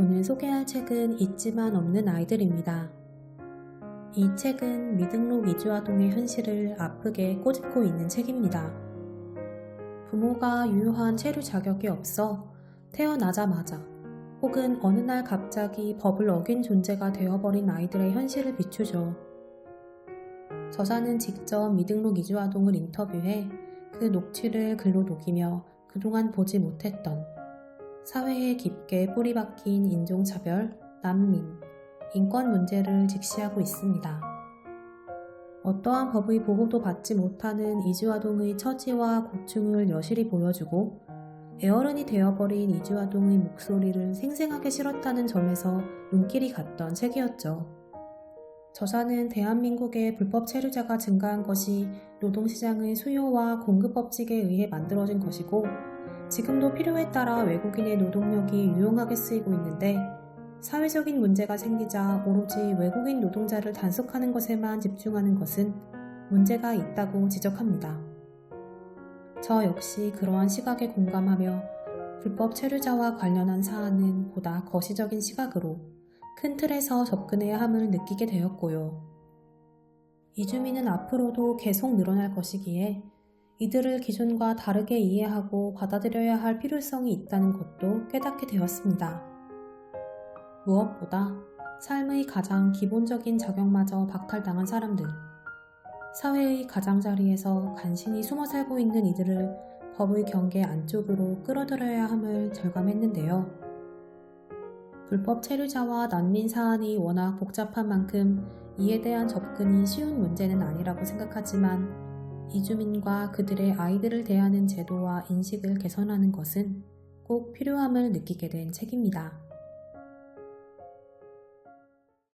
오늘 소개할 책은 있지만 없는 아이들입니다. 이 책은 미등록 이주아동의 현실을 아프게 꼬집고 있는 책입니다. 부모가 유효한 체류 자격이 없어 태어나자마자 혹은 어느 날 갑자기 법을 어긴 존재가 되어버린 아이들의 현실을 비추죠. 저자는 직접 미등록 이주아동을 인터뷰해 그 녹취를 글로 녹이며 그동안 보지 못했던 사회에 깊게 뿌리 박힌 인종차별, 난민, 인권 문제를 직시하고 있습니다. 어떠한 법의 보호도 받지 못하는 이주아동의 처지와 고충을 여실히 보여주고 애어른이 되어버린 이주아동의 목소리를 생생하게 실었다는 점에서 눈길이 갔던 책이었죠. 저자는 대한민국의 불법 체류자가 증가한 것이 노동시장의 수요와 공급 법칙에 의해 만들어진 것이고 지금도 필요에 따라 외국인의 노동력이 유용하게 쓰이고 있는데 사회적인 문제가 생기자 오로지 외국인 노동자를 단속하는 것에만 집중하는 것은 문제가 있다고 지적합니다. 저 역시 그러한 시각에 공감하며 불법 체류자와 관련한 사안은 보다 거시적인 시각으로 큰 틀에서 접근해야 함을 느끼게 되었고요. 이주민은 앞으로도 계속 늘어날 것이기에 이들을 기존과 다르게 이해하고 받아들여야 할 필요성이 있다는 것도 깨닫게 되었습니다. 무엇보다 삶의 가장 기본적인 자격마저 박탈당한 사람들, 사회의 가장자리에서 간신히 숨어 살고 있는 이들을 법의 경계 안쪽으로 끌어들여야 함을 절감했는데요. 불법 체류자와 난민 사안이 워낙 복잡한 만큼 이에 대한 접근이 쉬운 문제는 아니라고 생각하지만 이주민과 그들의 아이들을 대하는 제도와 인식을 개선하는 것은 꼭 필요함을 느끼게 된 책입니다.